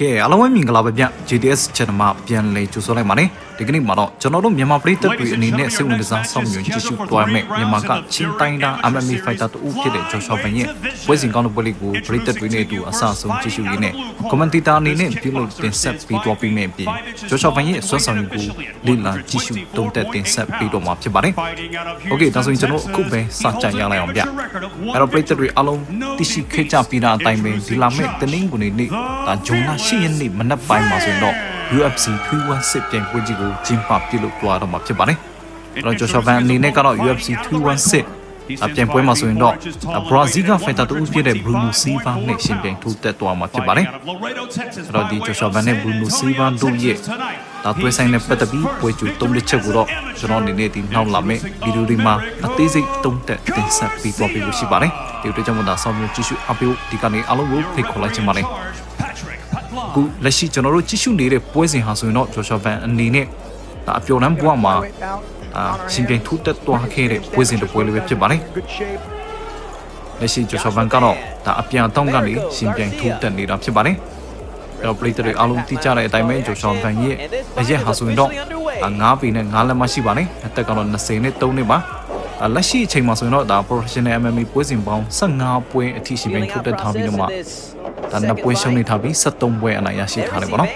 ကဲအားလုံးပဲမင်္ဂလာပါဗျ JDS channel မှာပြန်လည်ကြိုဆိုလိုက်ပါတယ်ဒီကနေ့မှာတော့ကျွန်တော်တို့မြန်မာပြည်သက်တွေအနေနဲ့စိတ်ဝင်စားဆောင်ရွက်ကြည့်ရှုသွားမယ်မြန်မာကချင်းတိုင်းသား MMA fighter တူဖြစ်တဲ့ Joshua Ban ရဲ့ပွဲစဉ်ကောင်းတဲ့ပွဲလေးကိုပြည်သက်တွေနဲ့အတူအဆအဆုံးကြည့်ရှုရင်းနဲ့ commentator အနေနဲ့ပြုလုပ်တင်ဆက်ပေးသွားပေးမယ်ပြီး Joshua Ban ရဲ့ဆွမ်းဆောင်ရည်ကိုလေ့လာကြည့်ရှုတုံးတက်တင်ဆက်ပေးတော့မှာဖြစ်ပါတယ်โอเคဒါဆိုရင်ကျွန်တော်အခုပဲစကြရလိုက်အောင်ဗျအဲ့တော့ပြည်သက်တွေအားလုံးသိရှိခဲ့ကြပြီးသားအတိုင်းပဲဒီလာမဲ့တနင်္ဂနွေနေ့ဒါဂျုံလာ ၈ရက်နေ့မနက်ပိုင်းမှာဆိုရင်တော့ UFC 316ပြိုင်ပွဲကြီးကိုကျင်းပပြုလုပ်သွားတော့မှာဖြစ်ပါတယ်။အဲ့တော့ Joshua Van အနေနဲ့ကတော့ UFC 316အပြိုင်ပွဲမှာဆိုရင်တော့ Brazil က fighter တူဖြစ်တဲ့ Bruno Silva နဲ့ရှင်ပြိုင်ထိုးတက်သွားမှာဖြစ်ပါတယ်။အဲ့တော့ဒီ Joshua Van နဲ့ Bruno Silva တို့ရဲ့ဒါသွေးဆိုင်နဲ့ပတ်သက်ပြီးပွဲကျူသုံးလက်ချက်ကိုတော့ကျွန်တော်အနေနဲ့ဒီနောက်လာမယ့်ဗီဒီယိုတွေမှာအသေးစိတ်တုံးတက်တင်ဆက်ပေးသွားပေးလို့ရှိပါတယ်။ဒီတို့ကြောင့်မို့ဒါဆောင်မျိုးကြည့်ရှုအပ်ပြီးဒီကနေ့အားလုံးကိုဖိတ်ခေါ်လိုက်ချင်ပါတယ်။ အခုလက်ရှိကျွန်တော်တို့ကြည့်ရှုနေတဲ့ပွဲစဉ်ဟာဆိုရင်တော့ Joshua Van အနေနဲ့ဒါအပျော်နှမ်းဘဝမှာအာရှင်ပြိုင်ထူးတက်သွားခဲ့တဲ့ပွဲစဉ်တစ်ပွဲလေးပဲဖြစ်ပါတယ်လက်ရှိ Joshua Van ကတော့ဒါအပြန်တောင်းကနေရှင်ပြိုင်ထူးတက်နေတာဖြစ်ပါတယ်အဲ့တော့ပရိသတ်တွေအားလုံးသိကြတဲ့အတိုင်းပဲ Joshua Van ရဲ့အရက်ဟာဆိုရင်တော့9ပေနဲ့9လက်မှရှိပါတယ်အသက်ကတော့20နဲ့3နှစ်ပါအာလက်ရှိအချိန်မှာဆိုရင်တော့ဒါ professional MMA ပွဲစဉ်ပေါင်း15ပွဲအထိရှင်ပြိုင်ထူးတက်ထားပြီးတော့မှ ဒါနှစ်ပွဲရှုံးနေထားပြီး73ပွဲအနိုင်ရရှိထားတယ်ပေါ့နော်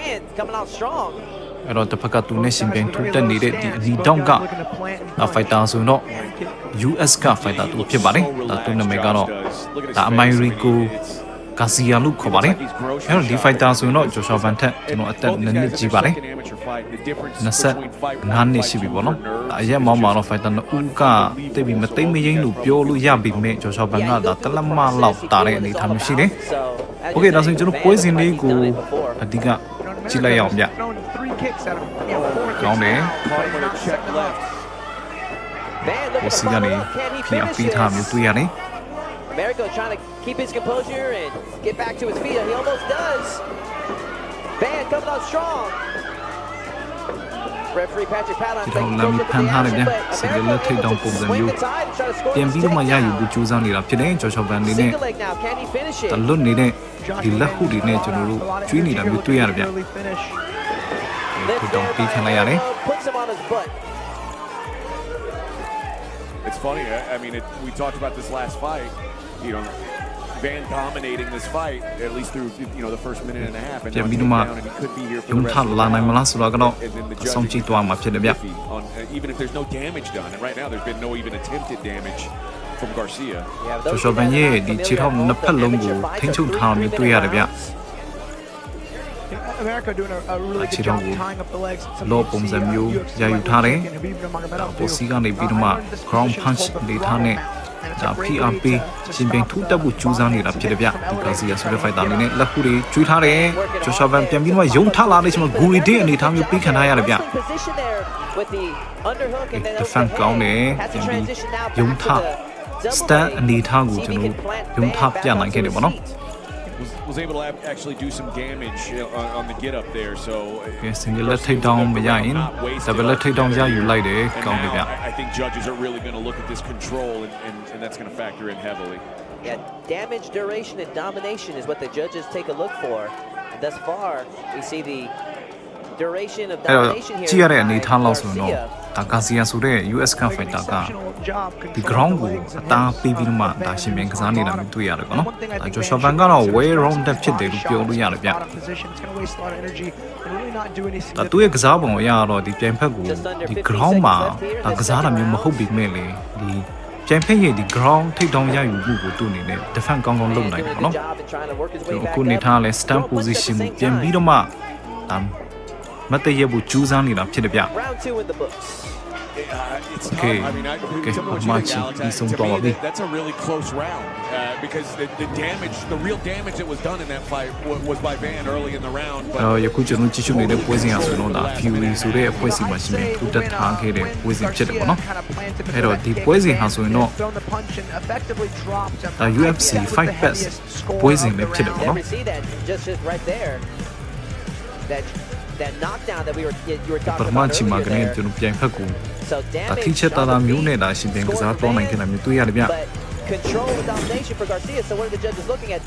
အဲ့တော့တစ်ဖက်ကသူနဲ့ရှင်ပြိုင်ထူးတက်နေတဲ့ဒီအနီတောင်းကဖိုက်တာဆိုရင်တော့ US ကဖိုက်တာသူဖြစ်ပါတယ်ဒါသူနာမည်ကတော့ဒါအမိုင်ရီကိုဂါစီယာလို့ခေါ်ပါတယ်အဲ့တော့ဒီဖိုက်တာဆိုရင်တော့ဂျိုရှောဗန်ထက်ကျွန်တော်အသက်နည်းနည်းကြီးပါတယ်25နှစ်ရှိပြီပေါ့နော်အရက်မောင်းမှာတော့ဖိုက်တာနှစ်ဦးကတိတ်ပြီးမသိမ့်မရင်းလို့ပြောလို့ရပြီမဲ့ဂျိုရှောဗန်ကဒါတလက်မလောက်တာတဲ့အနေအထားမျိုးရှိတယ် Okay, poison လေးကိုအဓိကကြည့်လိုက်အောင်ဗျ။ကောင်းတယ်။ဒီစီကနေပြန်ပြီးထားမျိုးတွေ့ရတယ်။ Amerigo trying to keep his composure and get back to his feet. He almost does. Van coming out strong. Referee Patrick Patton ဒီတော့လမ်းဖမ်းထားတယ်ဗျစကလက်ထိတ်တောင်ပုံစံမျိုးပြန်ပြီးတော့မှရယူဖို့ကြိုးစားနေတာဖြစ်တယ်ဂျော်ချော်ဗန်နေနဲ့ Single leg now. Can he finish တ it? လွတ်နေတဲ့ဒီလက်ဟုတွေနဲ့ကျွန်တော်တို့ကျွေးနေတာမျိုးတွေ့ရတယ်ဗျ Lift ဒီတော့ there ပြီး by ခံလိုက်ရတယ် Americo, Puts him on his butt. It's funny. I, I mean, it, we talked about this last fight. You know, Van dominating this fight at least through you know the first minute and a half, and now ပြန် he's ပြီးတော့မှ down, and he could be here for ရုံ the ထ rest of the လာနိုင်မ round. လားဆိုတော့ကတော့ And then the အဆုံးကြည့် judging သွားမှာဖြစ်တယ်ဗျ iffy on uh, even if there's no damage done, and right now there's been no even attempted damage from Garcia. Yeah, but ဂျော် those ချော်ဗန် guys ရဲ့ are ဒီ familiar ခြေထောက် with နှစ်ဖက်လုံးကို amateur fights ထိန်းချုပ် are ထားမျိုးတွေ့ရတယ်ဗျ America doing a, a really Actually, good job don't- tying up the legs. Some Law of the ပုံစံ UFC, uh, မျိုး UFC ရယူ lightweight ထားတယ် champion Khabib Nurmagomedov ပို do. စီကနေပြီးတော့မှ Uh, I learned this ground position punch called the လေးထားနဲ့ ground mount, and it's ဒါ a great ဖိ way အားပေး to- to ရှင်ပြိုင် stop ထူးတက်ဖို့ကြိုးစားနေတာဖြစ်တယ်ဗျဒီကာစီယာဆိုတဲ့ fighter အနေနဲ့လက်ခုတွေကျွေးထားတယ်ဂျိုရှာဗန်ပြန်ပြီးတော့ယုံထလာတဲ့ချိန်မှာဂူရီတင်းအနေထားမျိုးပြီးခံထားရတယ်ဗျ Awesome position there with the underhook and then The over fan the ကောင်းတယ် head. Has to ပြန်ပြီး transition now ယုံ back ထ to the double stand leg. အနေထားကို See if ကျွန် he တော် can plant ယုံ Van ထ back ပြနိုင် onto ခဲ့တယ် his ပေါ့နော် feet. Was, was able to ab- actually do some damage uh, on, on the get up there. So ကဲစင်လက်ထိတ်တောင်းမရရင်ဒါပဲလက်ထိတ်တောင်းရယူလိုက်တယ် And ကောင်းတယ်ဗျ now I, I think judges are really going to look at this control, and, and, and that's going to factor in heavily. Yeah, damage, duration, and domination is what the judges take a look for. Thus far, we see the duration of အဲ့တော့ domination here. ကြည့်ရတဲ့အနေ by ထားလောက်ဆိုရင်တော့ Garcia. ဒါကာစီယာဆိုတဲ့ US က Doing an fighter က exceptional job ဒီ controlling ground the ကို legs အ and သား hips ပေးပြီးတော့မှ of ဒါ Van ရှင်ပြန်က on စား the နေတာ bottom. မျိုးတွေ့ရတယ်ပေါ့နော် One thing I ဒါ think ဂျို Van ရှာဗန် should ကတော့ do is way get round တက် into ဖြစ်တယ်လို့ bottom ပြောလို့ရတယ်ဗျ bottom position. It's gonna waste a lot of energy and really not do any ဒါသူ့ရဲ့ significant ကစားပုံအရတော့ဒီပြန်ဖက်ကိုဒီ ground မှာဒါကစားတာမျိုးမဟုတ်ပြီမဲ့လေဒီပြန်ဖက်ရဲ့ဒီ ground ထိတ်တောင်းရယူမှုကိုသူ့အနေနဲ့ defend ကောင်းကောင်းလုပ် And နိုင်တယ် doing ပေါ့ a နော် good job in trying to work his way ကျွန်တော် back အခုနေ up. ထားလဲ stand Doing much at the position ကို same ပြန် time. ပြီးတော့မှဒါ မတ်တရဖို့ကြိုးစားနေတာဖြစ်တယ်ဗျ Round two in the books. Uh, it's Okay. tough. I mean, I, Okay. tell me what you Much think, Alex. isang Uh, to me, tawabi. that, that's a really close round uh, because the, the damage, the real damage that was done in that fight was, was by Van early in the round. အဲ့တော့ But ယခုကျွန်တော်ကြည့်ရှုနေတဲ့ပွဲစဉ်ဟာဆိုတော့ဒါ Fury ဆိုတဲ့အဖွဲ့အစည်းမှာရှင်ပြန်ထူတက်ထားခဲ့တဲ့ပွဲစဉ်ဖြစ်တယ်ပေါ့နော် အဲ့တော့ဒီပွဲစဉ်ဟာဆိုရင်တော့ဒါ UFC Fight Pass ပွဲစဉ်ပဲဖြစ်တယ်ပေါ့နော် Never see that just just right there. That that knockdown that we were you were ပ talking ထမ about ချိန်မှာ earlier ကနေ there. ကျွန်တော်ပြန်ဖက်ကို So ဒါ damage ထိချက်တာ on တာ the မျိုး feet, နဲ့ဒါရှင်ပြန်က score စား for တော့နိုင် Van, ခဲ့တာမျိုးတွေ့ရတယ်ဗျ But control and domination for Garcia. So what are the judges looking at?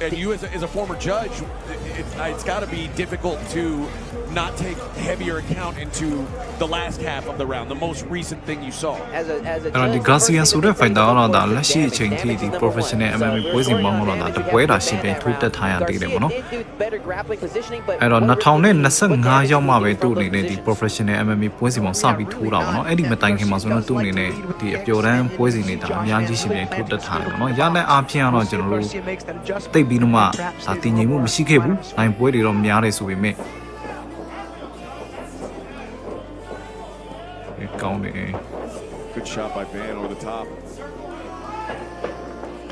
And you as a, as a former judge, it, it, it's got to be difficult to not take heavier account into the last half of the round, the most recent thing you saw. As a, as a အဲ့တော့ဒီ judge, the Garcia first ဆို thing တဲ့ to ဖိုက်တာ think ကတော့ about ဒါ is လက်ရှိအချိန်ထိဒီ damage, number one. professional MMA So ပွဲစဉ်ပေါင်းတော့ဒါတပွဲတာရှင်ပြန်ထိုးတက်ထားရသေးတယ်ပေါ့နော် Garcia did do better grappling positioning, but အဲ့တော့ what really looked at 2025ရောက်မှပဲ from သူ့ those အနေနဲ့ဒီ positions. professional MMA ပွဲစဉ်ပေါင်းစပြီးထိုးတာပေါ့နော်အဲ့ဒီမတိုင်ခင်မှာဆိုတော့သူ့အနေနဲ့ဒီအပျော်တမ်းပွဲစဉ်တွေဒါအများကြီးရှင်ပြန်ထိုးတက်ထားတယ်ပေါ့နော်ရတဲ့အားဖြင့်ကတော့ကျွန်တော်တို့ Garcia makes that adjustment. တိတ်ပြီးတော့မှ Perhaps ဒါ they တည်ငြိမ်မှု will မရှိခဲ့ဘူးနိုင်ပွဲတွေတော့များတယ်ဆိုပေမဲ့ဒီကောင်းတယ် Good shot by Van over the top.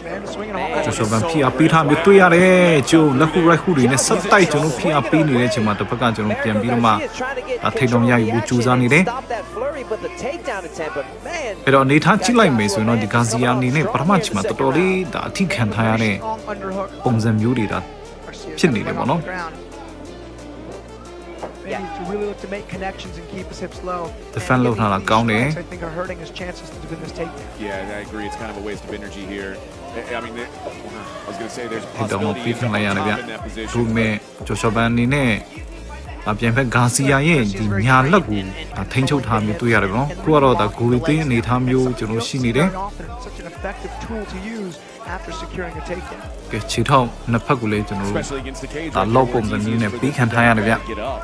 Man swinging Man. hard. ကျော်ကျော်ဗန်ဖီအားပေးထားမျိုးတွေ့ရတယ်ကျိုးလက်ခုရိုက်ခုတွေနဲ့ဆက်တိုက်ကျွန်တော်ဖီအားပေးနေတဲ့အချိန်မှာတစ်ဖက်ကကျွန်တော်ပြန်ပြီးတော့မှ Garcia is trying to get ဒါထိတ်တော့မရဘူးကြိုးစားနေတယ် Stop that flurry, but the takedown attempt, but man, အဲ့တော့အနေထားကြည့်လိုက်မယ်ဆိုရင်တော့ဒီဂါစီယာအနေနဲ့ပထမချိန်မှာတော်တော်လေးဒါအထိခံထားရတဲ့ Strong underhook. ပုံစံမျိုးတွေဒါ Garcia's ဖြစ်နေတယ်ပေါ့နော် off the ground. They need to really look to make connections and keep his hips low. Defend And လုပ်ထားတာ these ကောင်းတယ် strikes, I think are hurting his chances to win this takedown. Yeah, I agree. It's kind of a waste of energy here. I I mean, there- I was going to say there's a ထိတော့မ possibility ပြီး he's ခံ up လိုက်ရတယ်ဗျ top in that ဒူ position. မဲ့ကျော်ကျော်ဗန်အနေနဲ့အပြန်ဖက်ဂါစီယာရဲ့ဒီညာလက်ကိုဒါထိန်းချုပ်ထားမျိုးတွေ့ရတယ်ပေါ့နော်ခုကတော့ဒါဂူရီတင်းအနေထားမျိုးကျွန်တော်ရှိနေတယ် Very often, it's such an effective tool to use after securing a takedown. ကဲခြေထောက်နှစ်ဖက်ကိုလည်းကျွန်တော်တို့ Especially against the cage. ဒါ right လောက် there, ပုံ where စံ it's မျိုး easiest နဲ့ for ပြီး the ခံထားရတယ်ဗျ to get up.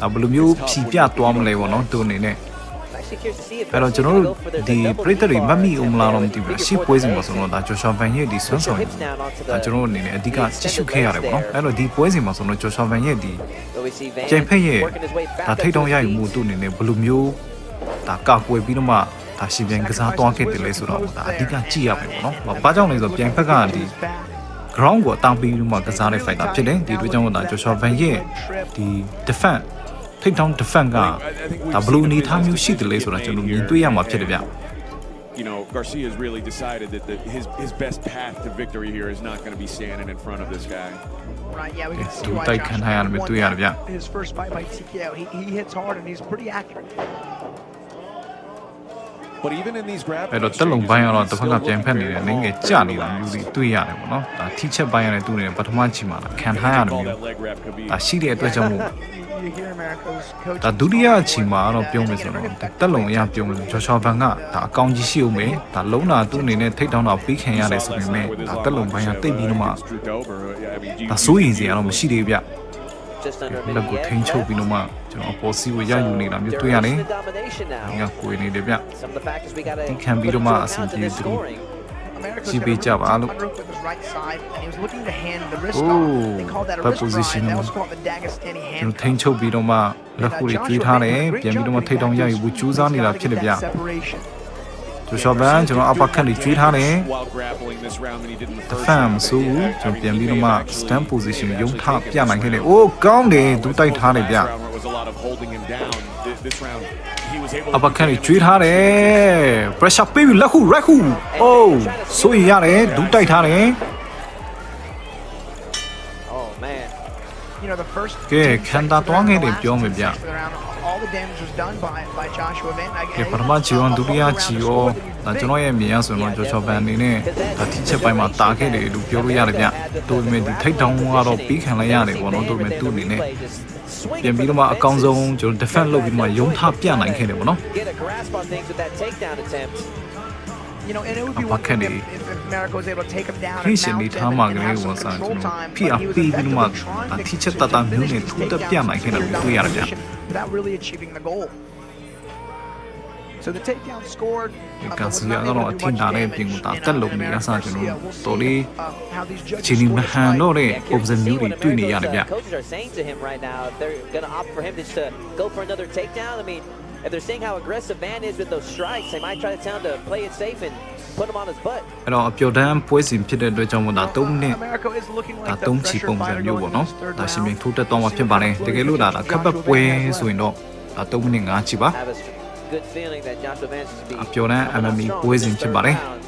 ဒါဘယ်လိုမျိုးဖြီပြသွားမလဲပေါ့နော်သူအနေနဲ့ အဲ့တော့ကျွန်တော်တို့ဒီပရိသတ်တွေမှတ်မိအောင်မလားတော့မသိဘူးရှေ့ပွဲစဉ်မှာဆိုတော့ဒါဂျော်ရှောဗန်ရဲ့ဒီဆွမ်းဆောင်ရည်ဒါကျွန်တော်တို့အနေနဲ့အဓိကကြည့်ရှုခဲ့ရတယ်ပေါ့နော်အဲ့တော့ဒီပွဲစဉ်မှာဆိုတော့ဂျော်ရှောဗန်ရဲ့ဒီ But we see Van ကျန်ဖက်ရဲ့ working his way back ဒါ up ထိတ် to တောင်းရ his ယူ feet. မှုသူ့အနေနဲ့ဘယ်လိုမျိုးဒါကာကွယ်ပြီးတော့မှဒါရှင်ပြန်ကစားသွားခဲ့တယ်လဲဆိုတော့ဒါအဓိကကြည့်ရမယ်ပေါ့နော်။ဘာကြောင့်လဲဆိုတော့ပြန်ဖက်ကဒီ His back. ground ကိုအတောင်ပြီးတော့မှကစားတဲ့ fighter ဖြစ်တယ်ဒီအတွက်ကြောင့်မို့ဒါ Joshua Van ရဲ့ဒီ defense ထိတ်တောင်း defense ကဒါဘယ်လိုအနေထားမျိုးရှိတယ်လဲဆိုတာကျွန်တော်မြင်တွေ့ရမှာဖြစ်တယ်ဗျ You know, Garcia has really decided that the, his his best path to victory here is not going to be standing in front of this guy. Right, yeah, we can see Two why tight Josh can hang on won with two that- yards, yeah. His first fight by TKO, he, he hits hard and he's pretty accurate. But even in these အဲ့ grappling တော့တက်လုံပိုင်းကတော့တစ်ဖက်က exchanges, ပြန် he's ဖက် still နေတယ် looking နင်းငယ် very ကြ calm. နေတာမျိုးတွေတွေ့ရတယ်ပေါ့နော်ဒါထိချက်ပိုင်းရတယ်သူ့အနေနဲ့ပထမချိန်မှာခံထားရတယ် All မျိုး that leg wrap could be ဒါရှိတဲ့အတွက်ကြောင့်မို့ You, you hear America's coach. ဒါဒုတိယအချိန်မှာတော့ပြောမယ်ဆိုတော့တက်လုံအရပြောမယ်ဆိုဂျော်ရှောဗန်ကဒါအကောင့်ကြီးရှိဦးမယ်ဒါလုံးတာသူ့အနေနဲ့ထိတ်တောင်းတာပြီးခံရတယ်ဆိုပေမဲ့ဒါတက်လုံပိုင်းကတိတ်ပြီးတော့မှဒါစိုးရင်စရာတော့မရှိသေးဘူးဗျ Just under a လက် minute ကို yet. ထိန်းချုပ်ပြီးတော့မှကျွန်တော်အပေါ်စီးကိုရယူနေတာမျိုးတွေ့ရတယ် Duration and domination now. ။ငါကိုယ်နေတယ်ဗျ Some of the factors we gotta ဒီခံပြီးတော့မှ put into အဆင် account ပြေ in this သူ တို့ scoring. America's Chi got a bị really chào bà deep luôn. underhook with his right side, and he was looking to hand the wrist Oh, off. They called that a bad wrist position. grind. That was called the Dagestani ကျွန်တော်ထိန်း handcuff. ချုပ်ပြီးတော့မှလက်ခုတွေကျွေးထားတယ်ပြန်ပြီးတော့မှထိတ်တောင်းရယူဖို့ကြိုးစားနေတာဖြစ်တယ်ဗျ Separation. ဂျိုရှောဗန်ကျွန်တော်အပခတ်တွေကျွေးထားတယ် While grappling this round than he did in the တ first ဖန်မ round. ဆိုးဘူး I ကျွန် mean, တော်ပြန် he ပြီးတော့ may မှ have actually- stand position he may ရုံ actually ထ take ပြနိုင်ခဲ့တယ် this အိုးကောင်းတယ်ဒူတိုက်ထားတယ်ဗျ Last round where it was a lot of holding him down. This, this round, he was able အပခတ်တွေကျွေးထားတယ် pressure ပေးပြီးလက်ခုရက်ခုအိုးဆိုရင်ရတယ်ဒူတိုက်ထားတယ် Oh man. You know, the first ကဲ10ခံ seconds တာ of the တွား round, ခဲ့ the တယ် last ပြော10မယ်ဗျ seconds of the round, all the damage was done by by Joshua Van. I ကဲပထမချီရောဒုတိယချီရောဒါကျွန်တော်ရဲ့မြင်ရဆိုရင်တော့ဂျော်ချော်ဗန်အနေနဲ့ဒါထိချက်ပိုင်းမှာတာခဲ့တယ်လို့ပြောလို့ရတယ်ဗျတိုပေမဲ့ဒီထိတ်တောင်းကတော့ပြီးခံလိုက်ရတယ်ပေါ့နော်တိုပေမဲ့သူ့အနေနဲ့ပြန်ပြီးတော့မှအကောင်းဆုံးကျွန်တော် defend လုပ်ပြီးတော့မှရုံထပြနိုင်ခဲ့တယ်ပေါ့နော် You know, and it would be Apa one thing kan if, ni? if America was able to take him down ခိ and ရှင် mount နေ him ထား and, မှာက and လေး have ကို some ဆန်ကျွန် control တော် time, ဖိ but အား he was ပေးပြီးတော့မှ effectively trying ဒါ to ထိချက်တတမျိုးနဲ့ထူးတက်ပြနိုင်ခဲ့တယ်လို့တွေ့ရတယ်ဗျ without really achieving the goal. So the takedown scored. ဒီ uh, က but စီ was ရ not ကတော့ able အ to ထင် do သာ much တဲ့ damage ပြင်ကိုဒါ in, တက် uh, လုံနေရစားကျွန် Garcia. တော် We'll တော် see, လေး uh, how these judges ချီနီမ score ဟန် this တော့ fight. တဲ့ပုံစံ See မျိုးတွေ what တွေ့နေရ America's တယ်ဗျ uh, coaches are saying to him right now. If they're going to opt for him just to go for another takedown, I mean, if they're seeing how aggressive Van is with those strikes, they might try to tell him to play it safe and put him on his butt. အဲ့တော့အပျော်တမ်းပွဲစဉ်ဖြစ်တဲ့အတွက်ကြောင့်မို့ဒါ3မိနစ် America is looking ဒါ like the 3ချီ fresher ပုံစံ fighter မျိုး going ပေါ့ into နော် this third ဒါရှင်ပြန် round. ထိုးတက်တော့မှာဖြစ်ပါတယ်တကယ်လို့ဒါကပ်ပတ်ပွဲဆိုရင်တော့ဒါ3မိနစ်5ချီပါ I have a good feeling that Joshua Van is to be အပျော်တမ်း coming up MMA strong ပွဲ in စဉ် this ဖြစ် third ပါတယ် round.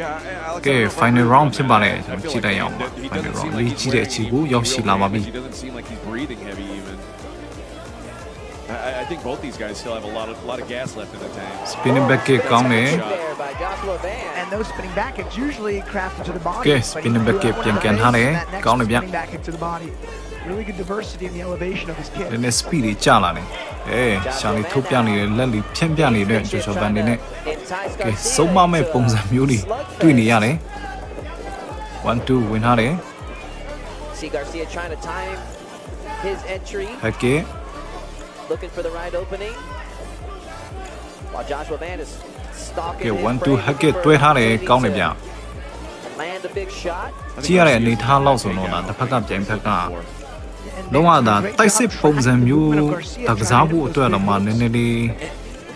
Yeah, Alex, ကဲ I don't know if I final agree round on ဖြစ် that. ပါတယ် I ကျွန်တော် feel ကြည့် like လိုက်အောင်ပါ he final doesn't round seem လေး like he's ကြီးတဲ့အခြေကို wearing ရောက်ရှိလာပါပြီ I, I think both these guys still have a lot of lot of gas left in the tank. spinning back kick ကောင်းတယ် There by Joshua Van. And those spinning back kicks usually crafted to the body. Okay, but he spinning back threw kick out one ပြန် of ကန် the ထားတယ် base, and that next ကောင်းတယ်ဗျ spinning back kick to the body. Really good diversity in the elevation of his kick. နည်းနည်း speed ကြီးကျလာတယ်အေးရှာလီထုတ်ပြနေတယ်လက်လီဖြန့်ပြနေတဲ့ဂျိုရှောဘန်နေနဲ့ Entice ကဲ Garcia စုံမမဲ့ပုံစံမျိုးတွေတွေ့နေရတယ်1 2ဝင်ထားတယ် See Garcia trying to time his entry, ဟက်ကဲ looking for the right opening. While Joshua Van is stalking ကဲ him, 1 2 praying ဟက်ကဲ for တွဲထားတယ် opportunity ကောင်းတယ်ဗျ to Land a big shot. ကြည့်ရတဲ့အနေထားလောက်ဆိုတော့ဒါတစ်ဖက်ကပြိုင်ဖက်က And လုံးဝ Van ဒါ did a great တိုက် job စစ်ပုံစံမျိုး tracking the movement of Garcia, တကစားဖို့အတွက်တော့မှနည်းနည်းလေး And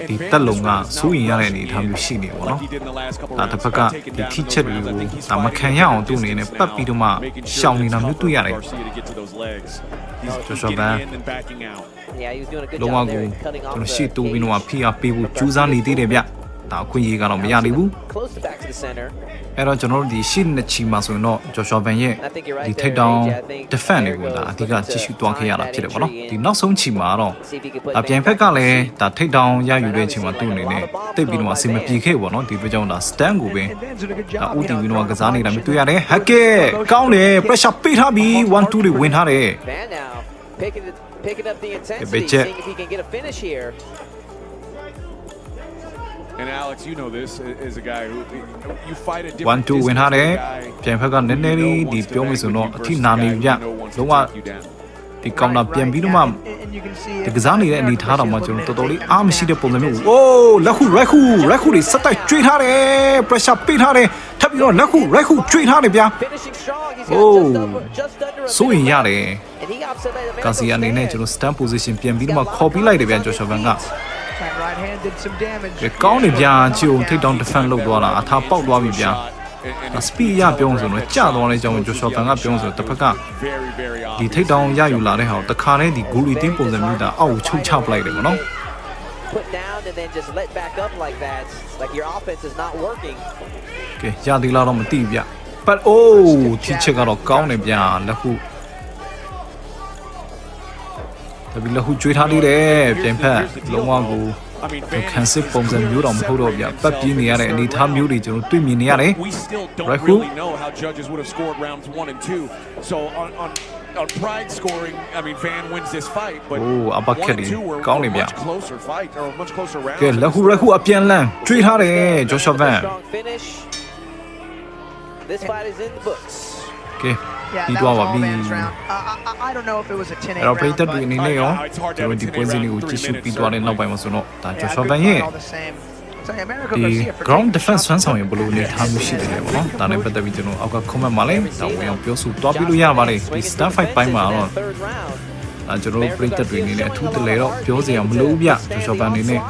ဒီ Van တက်လုံးက just was not စိုးရင်ရတဲ့ rushing အနေအထားမျိုးရှိနေပါ like တော့ he did in the last couple ဒါ rounds. တစ်ဖက်က Got taken ဒီ down ထိ in ချက် those တွေ rounds. I ကို think he's ဒါမ fighting ခံရအောင်သူ့အနေနဲ့ distance ပတ်ပြီးတော့မှ now, making ရှောင် sure နေတာ it's မျိုး tough တွေ့ရ for တယ် Garcia to get to those legs. He's, he's Joshua getting Van. in and backing out. Yeah, he was doing a good လုံးဝ job ကို there, cutting ကျွန် off တော် the ရှေ့တိုးပြီးတော့မှ cage. ဖိအားပေးဖို့ကြိုးစားနေသေးတယ်ဗျ ဒါအခွင့်အရေးကတော့မရသေးဘူး Close to back to the center. အဲ့တော့ကျွန်တော်တို့ဒီရှေ့နှစ်ချီမှာဆိုရင်တော့ဂျော်ရှောဗန်ရဲ့ I think you're right ဒီ there, ထိတ်တောင် AJ. I think defend America တွေကိုဒါအ was ဓိက looking ကြည့်ရှု to သွားခဲ့ရတာ time ဖြစ်တယ် that ပေါ့နော် entry ဒီ in. နောက်ဆုံးချီမှာတော့ See if he could put အ Van ပြန်ဖက်ကလည်း Basten. ဒါထိတ်တောင်ရယူတဲ့အချိန်မှာသူ့အနေနဲ့တိတ်ပြီးတော့အဆင်မပြေခဲ့ဘူးပေါ့နော်ဒီအတွက်ကြောင့်ဒါ stand ကိုပဲ And Van's doing a good ဒါ job. ဦး you တီ know, ပြီးတော့ throwing ကစားနေတာ the မျိုးတွေ့ရတယ် punches. ဟက်ကဲကောင်းတယ် pressure ပေးထားပြီး1 2တွေဝင်ထားတယ် Van now picking it, picking up the intensity, Bitch. seeing if he can get a finish here. And Alex, you know this as a guy who you fight a 1 different 2ဝင်ထားတယ် distance with a guy ပြန်ဖက်ကနည်းနည်းလေးဒီပြောမယ်ဆိုတော့အထိနာနေပြလုံးဝဒီကောင်တာပြန်ပြီးတော့မှ And- and you can see ဒီ it ကစားနေတဲ့အနေထားတော့မှကျွန်တော်တော်တော်လေးအားမရှိတဲ့ပုံစံမျိုး။အိုးလက်ခုရက်ခုရက်ခုတွေစက်တိုက်ကျွေးထားတယ်။ pressure ပေးထားတယ်။ထပ်ပြီးတော့လက်ခုရက်ခုကျွေးထားတယ်ဗျာ Finishing strong. He's got Oh. just, over, just under a စိုးရင် minute ရ left. တယ် And he offset by the ကာစီအနေနဲ့ကျွန်တော် stand position ပြန်ပြီးတော့မှခေါ်ပြီးလိုက်တယ်ဗျာဂျော်ရှောဗန်က That right hand did some damage. ကဲကောင်းတယ်ဗျာချီုံထိတ်တောင် defend လုပ်သွားတာအထားပေါက်သွားပြီဗျာ speed ရပြောင်းဆိုတော့ကြာသွားတဲ့အကြောင်းဂျော်ရှောဗန်ကပြောင်းဆိုတော့တစ်ဖက်က very very ဒီ obvious. ထိတ်တောင်ရယူလာတဲ့ဟာကိုတခါတည်းဒီဂူလီတင်းပုံစံမျိုးဒါအောက်ကိုချုပ်ချပလိုက်တယ်ဗောနော် Put down and then just let back up like that. It's Like your offense is not working. ကဲရသေးလားတော့မသိဘူးဗျပတ်အိုးထိချက်ကတော့ကောင်းတယ်ဗျာလက်ခု တပီလက်ခုကျွေးထားသေးတယ်ပြန်ဖက်လုံးဝကို I mean, ကျွန် Van ခံစစ်ပုံစံမျိုးတော့မဟုတ်တော့ဗျပတ်ပြေးနေရတဲ့အနေအထားမျိုးတွေကျွန်တော်တွေ့မြင်နေရတယ် We still don't Right, who? really know how judges would have scored rounds one and two. So on on on pride scoring, I mean Van wins this fight, but Oh, uppercut one and two were, ကောင်း were နေဗျ much closer fight or much closer rounds. ကဲလက်ခုရက်ခုအပြန်လန်းကျွေးထားတယ်ဂျော်ရှောဗန် Strong finish. This fight is in the books. ကဲ Yeah, ပြီး that သွား was ပါ all ပြီ Van's round. Uh, I, I, I don't know if it was a 10 8အဲ့တော့ပရိ round, သတ်တွေ but အနေနဲ့ရောကျွန်တော်ဒီပွဲစဉ်တွေကိုကြည့်ရှုပြီးသွားတဲ့နောက်ပိုင်းမှာဆိုတော့ဒါဂျော် yeah, ရှော good ဗန် fight ရဲ့ all the same. So, America ဒီ Garcia for ground taking the defense shots ဆွမ်းဆောင်ရင်ဘယ်လိုအနေထားမျိုးရှိတယ်လဲပေါ့နော်ဒါနဲ့ပတ်သက်ပြီးကျွန်တော်အောက်က comment မှာလည်းဒါဝင်အောင်ပြောဆိုသွားပြလို့ရပါတယ်ဒီ star fight ပိုင်းမှာတော့ Third round. ဒါကျွန်တော်တို့ပရိသတ်တွေအနေနဲ့အထူးတလဲတော့ပြောစရာမလိုဘူးဗျဂျော်ရှောဗန်အနေနဲ့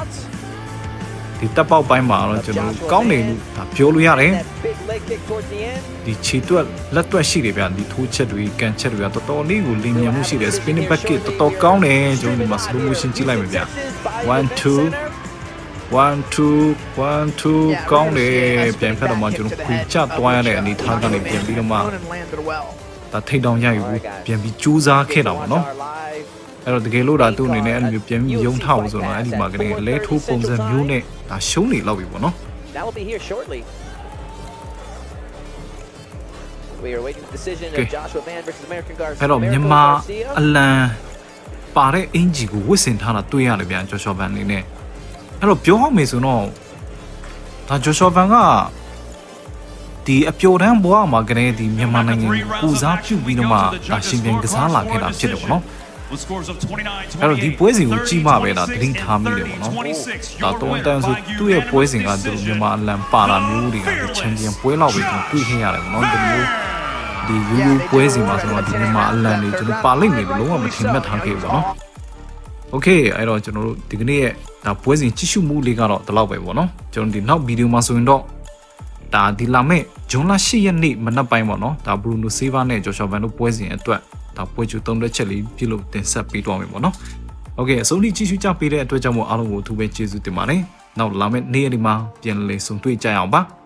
ဒီတပ်ပေါက်ပိုင်းမှာတော့ကျွန်တော်တို့ကောင်းတယ်လို့ဒါပြောလို့ရတယ် That big leg kick towards the end. ဒီခြေတွက်လက်တွက်ရှိတယ်ဗျဒီထိုးချက်တွေကန်ချက်တွေကတော်တော်လေးကိုလင်းမြန်မှုရှိတယ် spinning back kick တော်တော်ကောင်းတယ်ကျွန်တော်ဒီမှာ slow motion ကြည့်လိုက်မယ်ဗျ One, two. 1 2 1 2ကောင်းတယ်ပြန်ဖက်တော့မှကျွန်တော်ခွေချသွားရတဲ့အနေထားကနေပြန်ပြီးတော့မှ and landed well. ဒါထိတ်တောင်ရယူပြီးပြန်ပြီးကြိုးစားခဲ့တာပေါ့နော်အဲ့တော့တကယ်လို့ဒါသူ့အနေနဲ့အဲ့လိုမျိုးပြန်ပြီးယုံထအောင်ဆိုတော့အဲ့ဒီမှာကနေလဲထိုးပုံစံမျိုးနဲ့ ဒါရှုံးနေလောက်ပြီပေါ့နော် That will be here shortly. We are waiting the decision Okay. of Joshua Van versus American Garcia. အဲ့တော့ Americo မြန်မာ Garcia. အလံပါတဲ့အင်ဂျီကိုဝစ်စင်ထားတာတွေ့ရတယ်ဗျာဂျော်ရှောဗန်အနေနဲ့အဲ့တော့ပြောအောင်မေဆိုတော့ဒါဂျော်ရှောဗန်ကဒီအပျော်တမ်းဘွားမှာကလေးဒီမြန်မာနိုင်ငံကိုပူစားပြုပြီးတော့မှဒါရှင်ပြန်ကစားလာခဲ့တာဖြစ်တယ်ပေါ့နော် အဲ့တော့ဒီပွဲစဉ်ကိုကြည့်မှပဲဒါသတိထားမိတယ်ပေါ့နော်။ဒါတော့တန်ဆိုသူ့ရဲ့ပွဲစဉ်ကသူမြန်မာလန်ပါလာမျိုးတွေကချန်ပီယံပွဲလောက်ပဲကျွန်တော်တွေ့ခဲ့ရတယ်ပေါ့နော်။ဒီလိုဒီယူယူပွဲစဉ်မှာဆိုတော့ဒီမြန်မာအလန်တွေကျွန်တော်ပါလိမ့်မယ်လို့လုံးဝမထင်မှတ်ထားခဲ့ဘူးပေါ့နော်။ Okay အဲ့တော့ကျွန်တော်တို့ဒီကနေ့ရဲ့ဒါပွဲစဉ်ကြည့်ရှုမှုလေးကတော့ဒီလောက်ပဲပေါ့နော်။ကျွန်တော်ဒီနောက်ဗီဒီယိုမှာဆိုရင်တော့ဒါဒီလာမယ့်ဂျွန်လ၈ရက်နေ့မနက်ပိုင်းပေါ့နော်။ဒါဘရူနိုဆေးဗာနဲ့ဂျော်ရှာဗန်တို့ပွဲစဉ်အတွက် ဒါပွဲကျူသုံးသက်ချက်လေးပြုလုပ်တင်ဆက်ပေးသွားမယ်ပေါ့နော်။ Okay အဆုံးထိကြည့်ရှုကြပေးတဲ့အတွက်ကြောင့်မို့အားလုံးကိုအထူးပဲကျေးဇူးတင်ပါတယ်။နောက်လာမယ့်နေ့ရက်ဒီမှာပြန်လည်ဆုံတွေ့ကြရအောင်ပါ။